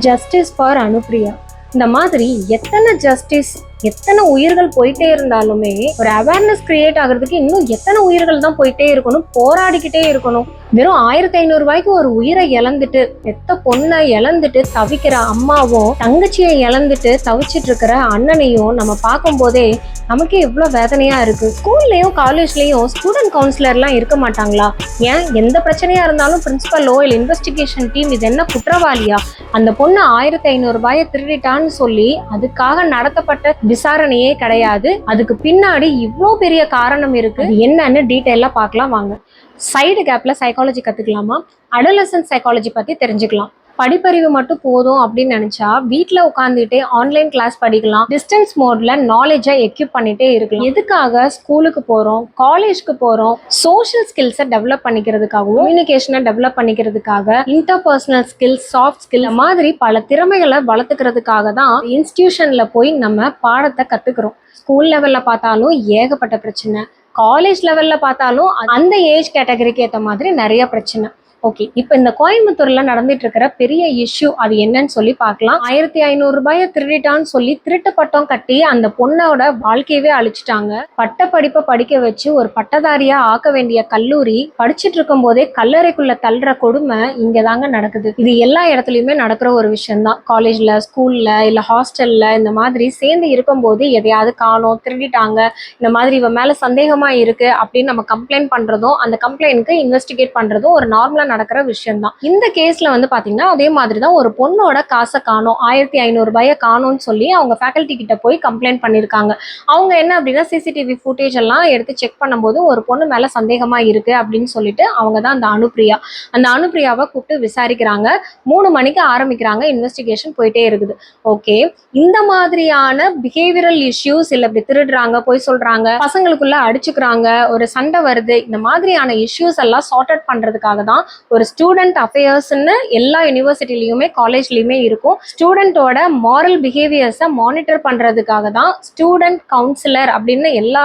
Justice for Anupriya இந்த மாதிரி எத்தனை ஜஸ்டிஸ் எத்தனை உயிர்கள் போயிட்டே இருந்தாலுமே ஒரு அவேர்னஸ் கிரியேட் ஆகுறதுக்கு இன்னும் எத்தனை உயிர்கள் தான் போயிட்டே இருக்கணும் போராடிக்கிட்டே இருக்கணும். வெறும் ஆயிரத்தி ஐநூறு ரூபாய்க்கு ஒரு உயிரை இழந்துட்டு பெத்த பொண்ணை இழந்துட்டு தவிக்கிற அம்மாவும் தங்கச்சியை இழந்துட்டு தவிச்சிட்டு இருக்கிற அண்ணனையும் நம்ம பார்க்கும் போதே நமக்கே எவ்வளவு வேதனையா இருக்கு. ஸ்கூல்லயும் காலேஜ்லயும் ஸ்டூடெண்ட் கவுன்சிலர்லாம் இருக்க மாட்டாங்களா? ஏன்? எந்த பிரச்சனையா இருந்தாலும் பிரின்சிபலோ இல்லை இன்வெஸ்டிகேஷன் டீம் இது என்ன குற்றவாளியா? அந்த பொண்ணு ஆயிரத்தி ஐநூறு ரூபாயை திருடிட்டான்னு சொல்லி அதுக்காக நடத்தப்பட்ட விசாரணையே கிடையாது. அதுக்கு பின்னாடி இவ்வளோ பெரிய காரணம் இருக்கு. என்னன்னு டீட்டெயிலா பார்க்கலாம் வாங்க. சைடு கேப்ல சைக்காலஜி கத்துக்கலாமா? அடலசன் சைக்காலஜி பத்தி தெரிஞ்சுக்கலாம். படிப்பறிவு மட்டும் போதும் அப்படின்னு நினைச்சா வீட்டில் உட்காந்துட்டே ஆன்லைன் கிளாஸ் படிக்கலாம். டிஸ்டன்ஸ் மோட்ல நாலேஜை எக்யூப் பண்ணிட்டே இருக்கலாம். எதுக்காக ஸ்கூலுக்கு போகிறோம் காலேஜ்க்கு போகிறோம் சோஷியல் ஸ்கில்ஸை டெவலப் பண்ணிக்கிறதுக்காகவும் கம்யூனிகேஷனை டெவலப் பண்ணிக்கிறதுக்காக இன்டர்பர்சனல் ஸ்கில்ஸ் சாஃப்ட் ஸ்கில் மாதிரி பல திறமைகளை வளர்த்துக்கிறதுக்காக தான் இன்ஸ்டியூஷனில் போய் நம்ம பாடத்தை கற்றுக்கிறோம் ஸ்கூல் லெவலில் பார்த்தாலும் ஏகப்பட்ட பிரச்சனை. காலேஜ் லெவலில் பார்த்தாலும் அந்த ஏஜ் கேட்டகரிக்கு ஏற்ற மாதிரி நிறைய பிரச்சனை. ஓகே இப்போ இந்த கோயம்புத்தூர்ல நடந்துட்டு இருக்கிற பெரிய இஷ்யூ அது என்னன்னு சொல்லி பார்க்கலாம். ஆயிரத்தி ஐநூறு ரூபாயை திருடிட்டான்னு சொல்லி திருட்டு பட்டம் கட்டி அந்த பொண்ணோட வாழ்க்கையவே அழிச்சிட்டாங்க. பட்ட படிப்பை படிக்க வச்சு ஒரு பட்டதாரியா ஆக்க வேண்டிய கல்லூரி படிச்சுட்டு இருக்கும் போதே கல்லறைக்குள்ள தள்ளுற கொடுமை இங்க தாங்க நடக்குது. இது எல்லா இடத்துலயுமே நடக்கிற ஒரு விஷயம்தான். காலேஜ்ல ஸ்கூல்ல இல்ல ஹாஸ்டல்ல இந்த மாதிரி சேர்ந்து இருக்கும்போது எதையாவது காணோம் திருடிட்டாங்க இந்த மாதிரி இவன் மேல சந்தேகமா இருக்கு அப்படின்னு நம்ம கம்ப்ளைண்ட் பண்றதும் அந்த கம்ப்ளைண்ட்க்கு இன்வெஸ்டிகேட் பண்றதும் ஒரு நார்மலா நடக்கிற விஷயம் தான் இந்த கேஸ்ல வந்து பாத்தீங்கன்னா அதே மாதிரி தான் ஒரு பொண்ணோட காசை காணோம். ஆயிரத்தி ஐநூறு ரூபாயை காணும்னு சொல்லி அவங்க ஃபேக்கல்ட்டி கிட்ட போய் கம்ப்ளைண்ட் பண்ணியிருக்காங்க. அவங்க என்ன அப்படின்னா சிசிடிவி ஃபுட்டேஜ் எல்லாம் எடுத்து செக் பண்ணும்போது ஒரு பொண்ணு மேல சந்தேகமா இருக்கு அப்படின்னு சொல்லிட்டு அவங்க தான் அந்த அனுப்ரியா. அந்த அனுப்பிரியாவை கூப்பிட்டு விசாரிக்கிறாங்க. மூணு மணிக்கு ஆரம்பிக்கிறாங்க. இன்வெஸ்டிகேஷன் போயிட்டே இருக்குது. ஓகே இந்த மாதிரியான பிஹேவியரல் இஷ்யூஸ் இல்ல இப்படி திருடுறாங்க போய் சொல்றாங்க பசங்களுக்குள்ள அடிச்சுக்கிறாங்க ஒரு சண்டை வருது இந்த மாதிரியான இஷ்யூஸ் எல்லாம் சார்ட் அவுட் பண்றதுக்காக தான் ஒரு ஸ்டூடெண்ட் அஃபேர்ஸ்ன்னு எல்லா யூனிவர்சிட்டிலையுமே காலேஜ்லேயுமே இருக்கும். ஸ்டூடெண்ட்டோட மாரல் பிஹேவியர்ஸை மானிட்டர் பண்ணுறதுக்காக தான் ஸ்டூடெண்ட் கவுன்சிலர் அப்படின்னு எல்லா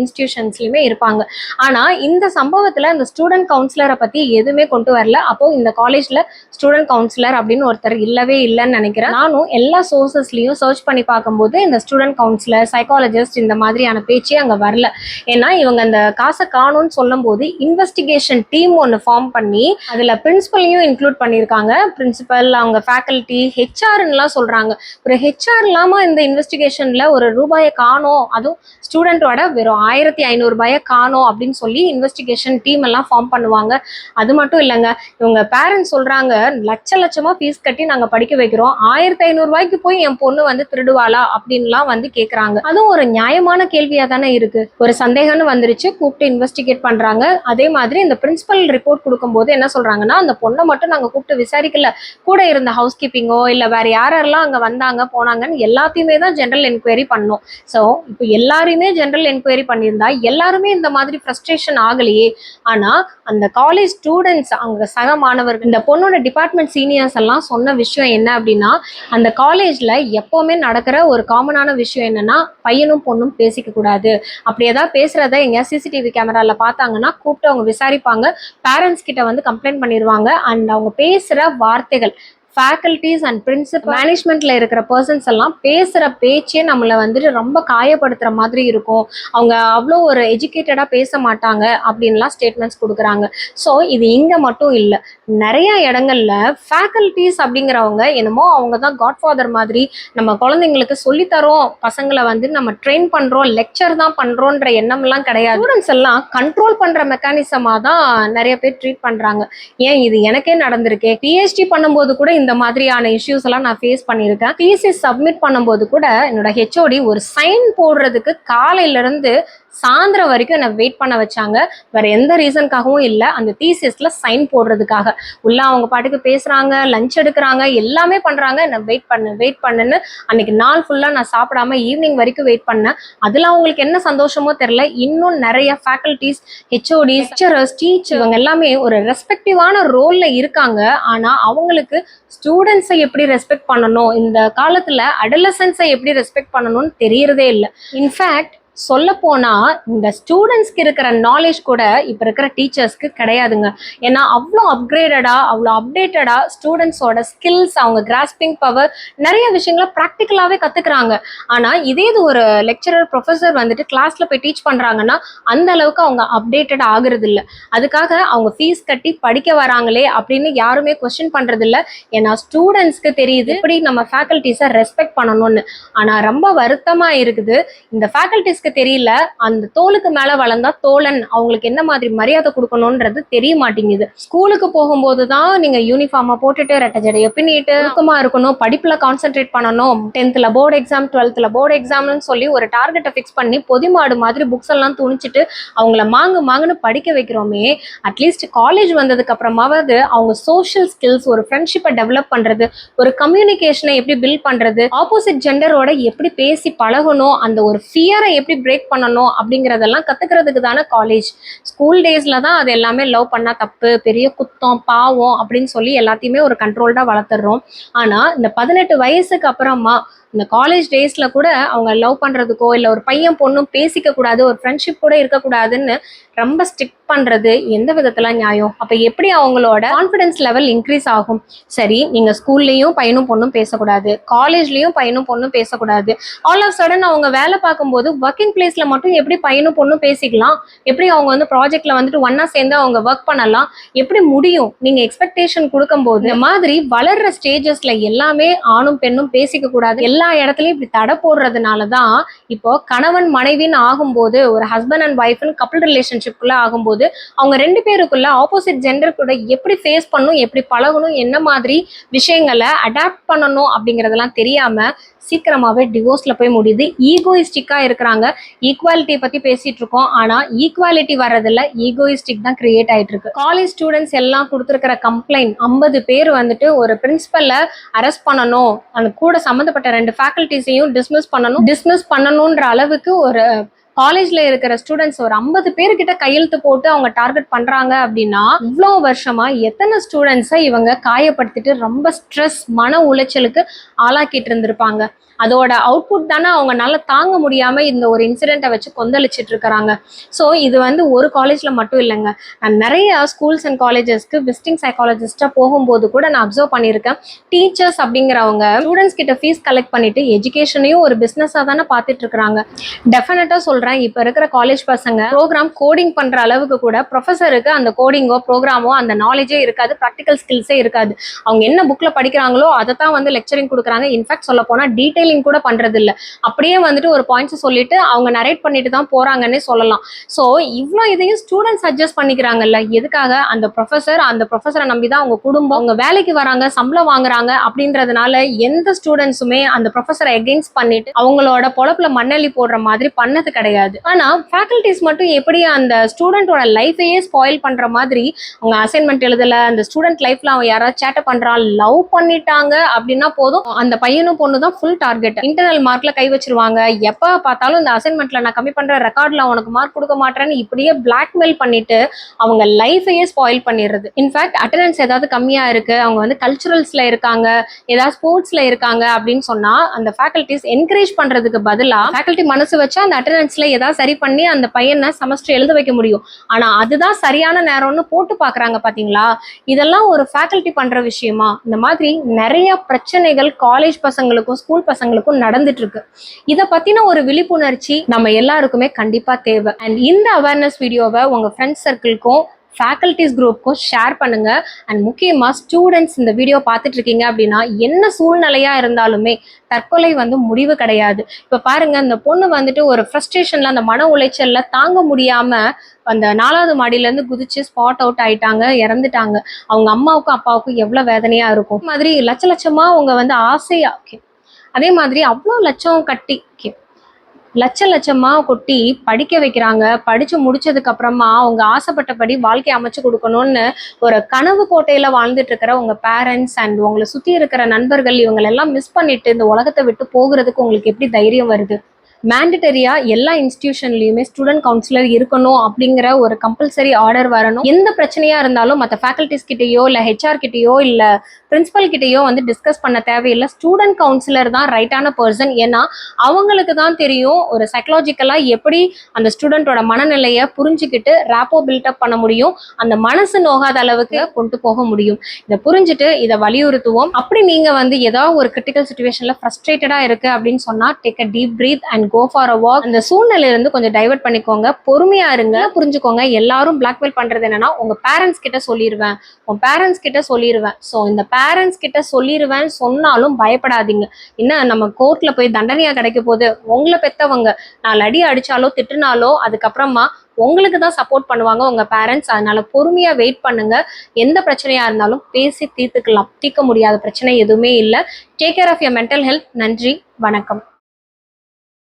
இன்ஸ்டிடியூஷன்ஸ்லயுமே இருப்பாங்க. ஆனால் இந்த சம்பவத்தில் அந்த ஸ்டூடெண்ட் கவுன்சிலரை பற்றி எதுவுமே கொண்டு வரல. அப்போது இந்த காலேஜில் ஸ்டூடெண்ட் கவுன்சிலர் அப்படின்னு ஒருத்தர் இல்லவே இல்லைன்னு நினைக்கிறேன். நானும் எல்லா சோர்சஸ்லையும் சர்ச் பண்ணி பார்க்கும்போது இந்த ஸ்டூடெண்ட் கவுன்சிலர் சைக்காலஜிஸ்ட் இந்த மாதிரியான பேச்சே அங்கே வரல. ஏன்னா இவங்க அந்த காசை காணும்னு சொல்லும்போது இன்வெஸ்டிகேஷன் டீம் ஒன்று ஃபார்ம் பண்ணி அதில் பிரின்ஸிபலையும் இன்க்ளூட் பண்ணியிருக்காங்க. பிரின்சிபல் அவங்க ஃபேக்கல்ட்டி ஹெச்ஆர்ன்னுலாம் சொல்றாங்க. ஒரு ஹெச்ஆர் இல்லாமல் இந்த இன்வெஸ்டிகேஷனில் ஒரு ரூபாயை காணோம். அதுவும் ஸ்டூடெண்ட்டோட வெறும் ஆயிரத்தி ஐநூறு ரூபாயை காணோம் அப்படின்னு சொல்லி இன்வெஸ்டிகேஷன் டீம் எல்லாம் ஃபார்ம் பண்ணுவாங்க. அது மட்டும் இல்லைங்க இவங்க பேரண்ட்ஸ் சொல்றாங்க லட்ச லட்சமாக ஃபீஸ் கட்டி நாங்கள் படிக்க வைக்கிறோம். ஆயிரத்தி ஐநூறு ரூபாய்க்கு போய் என் பொண்ணு வந்து திருடுவாளா அப்படின்லாம் வந்து கேட்குறாங்க அதுவும் ஒரு நியாயமான கேள்வியாக தானே இருக்கு. ஒரு சந்தேகம்னு வந்துருச்சு கூப்பிட்டு இன்வெஸ்டிகேட் பண்றாங்க. அதே மாதிரி இந்த பிரின்சிபல் ரிப்போர்ட் கொடுக்கும்போது என்ன சொல்றாங்கன்னா அந்த பொண்ணை மட்டும் நாங்க கூப்பிட்டு விசாரிக்கல. கூட இருந்த ஹவுஸ் கீப்பிங்கோ இல்ல வேற யாரெல்லாம் அங்க வந்தாங்க போனாங்கன்னு எல்லாத்தையுமே தான் ஜென்ரல் என்கொயரி பண்ணோம். ஸோ இப்போ எல்லாரையுமே ஜென்ரல் என்கொயரி பண்ணியிருந்தா எல்லாருமே இந்த மாதிரி ஃப்ரஸ்ட்ரேஷன் ஆகலையே. ஆனா அந்த காலேஜ் ஸ்டூடெண்ட்ஸ் அங்க சக மாணவர்கள் இந்த பொண்ணோட டிபார்ட்மெண்ட் சீனியர்ஸ் எல்லாம் சொன்ன விஷயம் என்ன அப்படின்னா அந்த காலேஜ்ல எப்பவுமே நடக்கிற ஒரு காமனான விஷயம் என்னன்னா பையனும் பொண்ணும் பேசிக்க கூடாது. அப்படி ஏதாவது பேசுறத எங்க சிசிடிவி கேமரால பார்த்தாங்கன்னா கூப்பிட்டு அவங்க விசாரிப்பாங்க. பேரண்ட்ஸ் கிட்ட வந்து கம்ப்ளைண்ட் பண்ணிடுவாங்க அண்ட் அவங்க பேசுகிற வார்த்தைகள் ஃபேக்கல்டிஸ் அண்ட் பிரின்சிபல் மேனேஜ்மெண்ட்ல இருக்கிற பர்சன்ஸ் எல்லாம் பேசுற பேச்சே நம்மளை வந்துட்டு ரொம்ப காயப்படுத்துற மாதிரி இருக்கும். அவங்க அவ்வளோ ஒரு எஜுகேட்டடா பேச மாட்டாங்க அப்படின்லாம் ஸ்டேட்மெண்ட்ஸ் கொடுக்குறாங்க. ஸோ இது இங்க மட்டும் இல்லை. நிறைய இடங்கள்ல ஃபேக்கல்டிஸ் அப்படிங்கிறவங்க என்னமோ அவங்க தான் காட்ஃபாதர் மாதிரி நம்ம குழந்தைங்களுக்கு சொல்லித்தரோம். பசங்களை வந்து நம்ம ட்ரெயின் பண்றோம் லெக்சர் தான் பண்றோன்ற எண்ணம்லாம் கிடையாது. ஸ்டூடெண்ட்ஸ் எல்லாம் கண்ட்ரோல் பண்ற மெக்கானிசமா தான் நிறைய பேர் ட்ரீட் பண்றாங்க. ஏன் இது எனக்கே நடந்திருக்கே? பிஹெச்டி பண்ணும்போது கூட இந்த இந்த மாதிரியான இஷ்யூஸ் எல்லாம் நான் ஃபேஸ் பண்ணியிருக்கேன். டிசிஸ் சப்மிட் பண்ணும்போது கூட என்னோட ஹெச்ஓடி ஒரு சைன் போடுறதுக்கு காலையிலேருந்து சாயந்தரம் வரைக்கும் என்னை வெயிட் பண்ண வச்சாங்க. வேற எந்த ரீசனுக்காகவும் இல்லை. அந்த தீசியஸ்ல சைன் போடுறதுக்காக. உள்ள அவங்க பாட்டுக்கு பேசுறாங்க லஞ்ச் எடுக்கிறாங்க எல்லாமே பண்றாங்க. என்னை வெயிட் பண்ணு வெயிட் பண்ணுன்னு அன்னைக்கு நாள் ஃபுல்லா நான் சாப்பிடாம ஈவினிங் வரைக்கும் வெயிட் பண்ணேன். அதுல அவங்களுக்கு என்ன சந்தோஷமோ தெரியல. இன்னும் நிறைய ஃபேக்கல்டிஸ் ஹெச்ஓடிஸ் லெக்சரர்ஸ் டீச்சர் இவங்க எல்லாமே ஒரு ரெஸ்பெக்டிவான ரோல்ல இருக்காங்க. ஆனா அவங்களுக்கு ஸ்டூடெண்ட்ஸை எப்படி ரெஸ்பெக்ட் பண்ணணும்? இந்த காலத்துல அடலசன்ஸை எப்படி ரெஸ்பெக்ட் பண்ணணும்னு தெரியறதே இல்லை. இன்ஃபேக்ட் சொல்ல போனா இந்த ஸ்டூடெண்ட்ஸ்க்கு இருக்கிற நாலேஜ் கூட இப்ப இருக்கிற டீச்சர்ஸ்க்கு கிடையாதுங்க. ஏன்னா அவ்வளோ அப்கிரேடடா அவ்வளோ அப்டேட்டடா ஸ்டூடெண்ட்ஸோட ஸ்கில்ஸ் அவங்க கிராஸ்பிங் பவர் நிறைய விஷயங்களை ப்ராக்டிக்கலாவே கத்துக்கிறாங்க. ஆனா இதே இது ஒரு லெக்சரர் ப்ரொஃபசர் வந்துட்டு கிளாஸ்ல போய் டீச் பண்றாங்கன்னா அந்த அளவுக்கு அவங்க அப்டேட்டட் ஆகுறது இல்ல அதுக்காக அவங்க ஃபீஸ் கட்டி படிக்க வராங்களே அப்படின்னு யாருமே கொஸ்டின் பண்றது இல்ல ஏன்னா ஸ்டூடெண்ட்ஸ்க்கு தெரியுது இப்படி நம்ம ஃபேக்கல்டிஸை ரெஸ்பெக்ட் பண்ணணும்னு. ஆனா ரொம்ப வருத்தமா இருக்குது. இந்த ஃபேக்கல்டிஸ்க்கு தெரியல. அந்த தோலுக்கு மேல வளர்ந்தா தோழன் அவங்களுக்கு என்ன மாதிரி மரியாதை கொடுக்கணும்ன்றது தெரிய மாட்டேங்குது. ஸ்கூலுக்கு போகும்போது தான் நீங்க யூனிஃபார்மா போட்டுட்டு ரெட்டஜடையை பின்னிட்டு ஒழுக்கமா இருக்கணும் படிப்புல கான்சென்ட்ரேட் பண்ணணும். டென்த்ல போர்டு எக்ஸாம் டுவெல்த்ல போர்டு எக்ஸாம்னு சொல்லி ஒரு டார்கெட்டை ஃபிக்ஸ் பண்ணி பொதிமாடு மாதிரி புக்ஸ் எல்லாம் துணிச்சிட்டு அவங்கள மாங்கு மாங்குன்னு படிக்க வைக்கிறோமே. அட்லீஸ்ட் காலேஜ் வந்ததுக்கு அப்புறமாவது அவங்க சோஷியல் ஸ்கில்ஸ் ஒரு ஃப்ரெண்ட்ஷிப்பை டெவலப் பண்றது ஒரு கம்யூனிகேஷனை எப்படி பில்ட் பண்றது ஆப்போசிட் ஜெண்டரோட எப்படி பேசி பழகணும் அந்த ஒரு ஃபியரை எப்படி பிரேக் பண்ணணும் அப்படிங்கறதெல்லாம் கத்துக்கிறதுக்கு தானே காலேஜ் ஸ்கூல் டேஸ்ல தான் அது எல்லாமே லவ் பண்ணா தப்பு பெரிய குத்தம் பாவம் அப்படின்னு சொல்லி எல்லாத்தையுமே ஒரு கண்ட்ரோல்டா வளர்த்துடுறோம். ஆனா இந்த பதினெட்டு வயசுக்கு அப்புறமா இந்த காலேஜ் டேஸ்ல கூட அவங்க லவ் பண்றதுக்கோ இல்லை ஒரு பையன் பொண்ணும் பேசிக்க கூடாது ஒரு ஃப்ரெண்ட்ஷிப் கூட இருக்கக்கூடாதுன்னு ரொம்ப ஸ்டிக் பண்றது எந்த விதத்துல நியாயம்? அப்ப எப்படி அவங்களோட கான்ஃபிடன்ஸ் லெவல் இன்க்ரீஸ் ஆகும்? சரி நீங்க ஸ்கூல்லையும் பையனும் பொண்ணும் பேசக்கூடாது காலேஜ்லயும் பையனும் பொண்ணும் பேசக்கூடாது. ஆல் ஆஃப் சடன் அவங்க வேலை பார்க்கும்போது ஒர்க்கிங் பிளேஸ்ல மட்டும் எப்படி பையனும் பொண்ணும் பேசிக்கலாம்? எப்படி அவங்க வந்து ப்ராஜெக்ட்ல வந்துட்டு ஒன்னா சேர்ந்து அவங்க ஒர்க் பண்ணலாம்? எப்படி முடியும்? நீங்க எக்ஸ்பெக்டேஷன் கொடுக்கும்போது இந்த மாதிரி வளர்ற ஸ்டேஜஸ்ல எல்லாமே ஆணும் பெண்ணும் பேசிக்க கூடாது. எல்லா இடத்துலையும் இப்படி தடை போடுறதுனால தான் இப்போ கணவன் மனைவின்னு ஆகும்போது ஒரு ஹஸ்பண்ட் அண்ட் ஒய்ஃப்னு கப்பிள் ரிலேஷன்ஷிப்குள்ளே ஆகும்போது அவங்க ரெண்டு பேருக்குள்ள ஆப்போசிட் ஜெண்டர் கூட எப்படி ஃபேஸ் பண்ணணும் எப்படி பழகணும் என்ன மாதிரி விஷயங்களை அடாப்ட் பண்ணணும் அப்படிங்கிறதெல்லாம் தெரியாம சீக்கிரமாகவே டிவோர்ஸில் போய் முடியுது. ஈகோயிஸ்டிக்காக இருக்கிறாங்க. ஈக்குவாலிட்டியை பற்றி பேசிகிட்டு இருக்கோம். ஆனால் ஈக்குவாலிட்டி வர்றதில்ல ஈகோயிஸ்டிக் தான் கிரியேட் ஆகிட்டு இருக்கு காலேஜ் ஸ்டூடெண்ட்ஸ் எல்லாம் கொடுத்துருக்கிற கம்ப்ளைண்ட் ஐம்பது பேர் வந்துட்டு ஒரு பிரின்சிபல்ல அரெஸ்ட் பண்ணணும். அந்த கூட சம்மந்தப்பட்ட ரெண்டு ஃபேக்கல்டிஸையும் டிஸ்மிஸ் பண்ணணும். டிஸ்மிஸ் பண்ணணுன்ற அளவுக்கு ஒரு காலேஜ்ல இருக்கிற ஸ்டூடெண்ட்ஸ் ஒரு ஐம்பது பேர்கிட்ட கையெழுத்து போட்டு அவங்க டார்கெட் பண்றாங்க அப்படின்னா இவ்வளோ வருஷமா எத்தனை ஸ்டூடெண்ட்ஸை இவங்க காயப்படுத்திட்டு ரொம்ப ஸ்ட்ரெஸ் மன உளைச்சலுக்கு ஆளாக்கிட்டு இருந்திருப்பாங்க. அதோட அவுட்புட் தானே அவங்கனால தாங்க முடியாம இந்த ஒரு இன்சிடென்ட்டை வச்சு கொந்தளிச்சிட்டு இருக்கிறாங்க. ஸோ இது வந்து ஒரு காலேஜ்ல மட்டும் இல்லைங்க. நான் நிறைய ஸ்கூல்ஸ் அண்ட் காலேஜஸ்க்கு விசிட்டிங் சைக்காலஜிஸ்டா போகும்போது கூட நான் அப்சர்வ் பண்ணியிருக்கேன். டீச்சர்ஸ் அப்படிங்கிறவங்க ஸ்டூடெண்ட்ஸ் கிட்ட ஃபீஸ் கலெக்ட் பண்ணிட்டு எஜுகேஷனையும் ஒரு பிஸ்னஸாக தானே பார்த்துட்டு இருக்கிறாங்க. டெஃபினட்டாக அப்புறம் இப்போ இருக்கிற காலேஜ் பசங்க ப்ரோக்ராம் கோடிங் பண்ணுற அளவுக்கு கூட ப்ரொஃபஸருக்கு அந்த கோடிங்கோ ப்ரோக்ராமோ அந்த நாலேஜே இருக்காது. ப்ராக்டிக்கல் ஸ்கில்ஸே இருக்காது. அவங்க என்ன புக்கில் படிக்கிறாங்களோ அதை தான் வந்து லெக்சரிங் கொடுக்குறாங்க. இன்ஃபேக்ட் சொல்ல போனால் டீடைலிங் கூட பண்ணுறது இல்லை. அப்படியே வந்துட்டு ஒரு பாயிண்ட்ஸ் சொல்லிட்டு அவங்க நரேட் பண்ணிட்டு தான் போகிறாங்கன்னே சொல்லலாம். ஸோ இவ்வளோ இதையும் ஸ்டூடெண்ட்ஸ் அட்ஜஸ்ட் பண்ணிக்கிறாங்கல்ல. எதுக்காக? அந்த ப்ரொஃபஸர் அந்த ப்ரொஃபஸரை நம்பி தான் அவங்க குடும்பம். அவங்க வேலைக்கு வராங்க சம்பளம் வாங்குறாங்க அப்படின்றதுனால எந்த ஸ்டூடெண்ட்ஸுமே அந்த ப்ரொஃபஸரை எகெயின்ஸ்ட் பண்ணிட்டு அவங்களோட பொழப்புல மண்ணள்ளி போடுற மாதிரி பண்ணது கிடையாது. ஆனா ஃபேக்கல்டிஸ் மட்டும் எப்படி அந்த ஸ்டூடெண்ட்டோட லைஃபையே ஸ்பாயில் பண்ணுற மாதிரி அவங்க அசைன்மெண்ட் எழுதல அந்த ஸ்டூடெண்ட் லைஃப்ல அவன் யாராவது சேட்டை பண்ணுறான் லவ் பண்ணிட்டாங்க அப்படின்னா போதும். அந்த பையனும் பொண்ணு தான் ஃபுல் டார்கெட் இன்டர்னல் மார்க்கில் கை வச்சிருவாங்க. எப்போ பார்த்தாலும் இந்த அசைன்மெண்ட்ல நான் கம்மி பண்ணுற ரெக்கார்டில் உனக்கு மார்க் கொடுக்க மாட்டேன்னு இப்படியே பிளாக்மெயில் பண்ணிட்டு அவங்க லைஃபையே ஸ்பாயில் பண்ணிடுறது. இன்ஃபேக்ட் அட்டண்டன்ஸ் ஏதாவது கம்மியாக இருக்கு. அவங்க வந்து கல்ச்சுரல்ஸ்ல இருக்காங்க. ஏதாவது ஸ்போர்ட்ஸில் இருக்காங்க அப்படின்னு சொன்னால் அந்த ஃபேக்கல்டிஸ் என்கரேஜ் பண்ணுறதுக்கு பதிலாக ஃபேக்கல்ட்டி மனசு வச்சா அந்த அட்டண்டன்ஸில் ஏதாவது சரி பண்ணி அந்த பையனை செமஸ்டர் எழுத வைக்க முடியும். ஆனா அதுதான் சரியான நேரம்னு போட்டு பாக்குறாங்க பாத்தீங்களா? இதெல்லாம் ஒரு ஃபேக்கல்டி பண்ற விஷயமா? இந்த மாதிரி நிறைய பிரச்சனைகள் காலேஜ் பசங்களுக்கும் ஸ்கூல் பசங்களுக்கும் நடந்துட்டு இருக்கு இதை பத்தின ஒரு விழிப்புணர்ச்சி நம்ம எல்லாருக்குமே கண்டிப்பா தேவை. அண்ட் இந்த அவேர்னஸ் வீடியோவை உங்க ஃப்ரெண்ட்ஸ் சர்க்கிள்க்கும் ஃபேக்கல்ட்டிஸ் குரூப்க்கும் ஷேர் பண்ணுங்க. அண்ட் முக்கியமாக ஸ்டூடெண்ட்ஸ் இந்த வீடியோ பார்த்துட்டு இருக்கீங்க அப்படின்னா என்ன சூழ்நிலையா இருந்தாலுமே தற்கொலை வந்து முடிவு கிடையாது. இப்போ பாருங்க அந்த பொண்ணு வந்துட்டு ஒரு ஃப்ரஸ்ட்ரேஷன்ல அந்த மன உளைச்சல்ல தாங்க முடியாம அந்த நாலாவது மாடியிலேருந்து குதிச்சு ஸ்பாட் அவுட் ஆயிட்டாங்க இறந்துட்டாங்க. அவங்க அம்மாவுக்கும் அப்பாவுக்கும் எவ்வளோ வேதனையாக இருக்கும். மாதிரி லட்ச லட்சமாக அவங்க வந்து ஆசையாக ஓகே அதே மாதிரி அவ்வளோ லட்சம் கட்டி ஓகே லட்ச லட்சமா கொட்டி படிக்க வைக்கிறாங்க. படிச்சு முடிச்சதுக்கு அப்புறமா அவங்க ஆசைப்பட்டபடி வாழ்க்கை அமைச்சு கொடுக்கணும்னு ஒரு கனவு கோட்டையில வாழ்ந்துட்டு இருக்கிற உங்க பேரண்ட்ஸ் அண்ட் உங்களை சுத்தி இருக்கிற நண்பர்கள் இவங்களெல்லாம் மிஸ் பண்ணிட்டு இந்த உலகத்தை விட்டு போகிறதுக்கு உங்களுக்கு எப்படி தைரியம் வருது? மேண்டட்டரியா எல்லா இன்ஸ்டியூஷன்லையுமே ஸ்டூடெண்ட் கவுன்சிலர் இருக்கணும் அப்படிங்கிற ஒரு கம்பல்சரி ஆர்டர் வரணும். எந்த பிரச்சனையா இருந்தாலும் மற்ற ஃபேக்கல்டிஸ் கிட்டேயோ இல்ல ஹெச்ஆர் கிட்டேயோ இல்ல பிரின்சிபல் கிட்டேயோ வந்து டிஸ்கஸ் பண்ண தேவையில்லை. ஸ்டூடெண்ட் கவுன்சிலர் தான் ரைட்டான பர்சன் ஏன்னா அவங்களுக்கு தான் தெரியும் ஒரு சைக்கலாஜிக்கலா எப்படி அந்த ஸ்டூடெண்டோட மனநிலையை புரிஞ்சுக்கிட்டு ரேப்போ பில்டப் பண்ண முடியும். அந்த மனசு நோகாத அளவுக்கு கொண்டு போக முடியும். இதை புரிஞ்சுட்டு இதை வலியுறுத்துவோம். அப்படி நீங்க வந்து ஏதாவது ஒரு கிரிட்டிக்கல் சுச்சுவேஷன்ல ஃப்ரஸ்ட்ரேட்டடா இருக்கு அப்படின்னு சொன்னா take a deep breath and go for a walk அந்த சூழ்நிலையில இருந்து கொஞ்சம் டைவர்ட் பண்ணிக்கோங்க. பொறுமையா இருங்க. புரிஞ்சுக்கோங்க. எல்லாரும் பிளாக்மெயில் பண்றது என்னன்னா உங்க பேரண்ட்ஸ் கிட்ட சொல்லிடுவேன் உன் பேரண்ட்ஸ் கிட்ட சொல்லிடுவேன் ஸோ இந்த பேரண்ட்ஸ் கிட்ட சொல்லிடுவேன் சொன்னாலும் பயப்படாதீங்க. என்ன நம்ம கோர்ட்ல போய் தண்டனையா கிடைக்க போது உங்களை பெத்தவங்க. நான் அடி அடிச்சாலோ திட்டுனாலோ அதுக்கப்புறமா உங்களுக்கு தான் சப்போர்ட் பண்ணுவாங்க உங்க பேரண்ட்ஸ் அதனால பொறுமையா வெயிட் பண்ணுங்க. எந்த பிரச்சனையா இருந்தாலும் பேசி தீர்த்துக்கலாம். தீர்க்க முடியாத பிரச்சனை எதுவுமே இல்லை. Take care of your mental health நன்றி. வணக்கம்.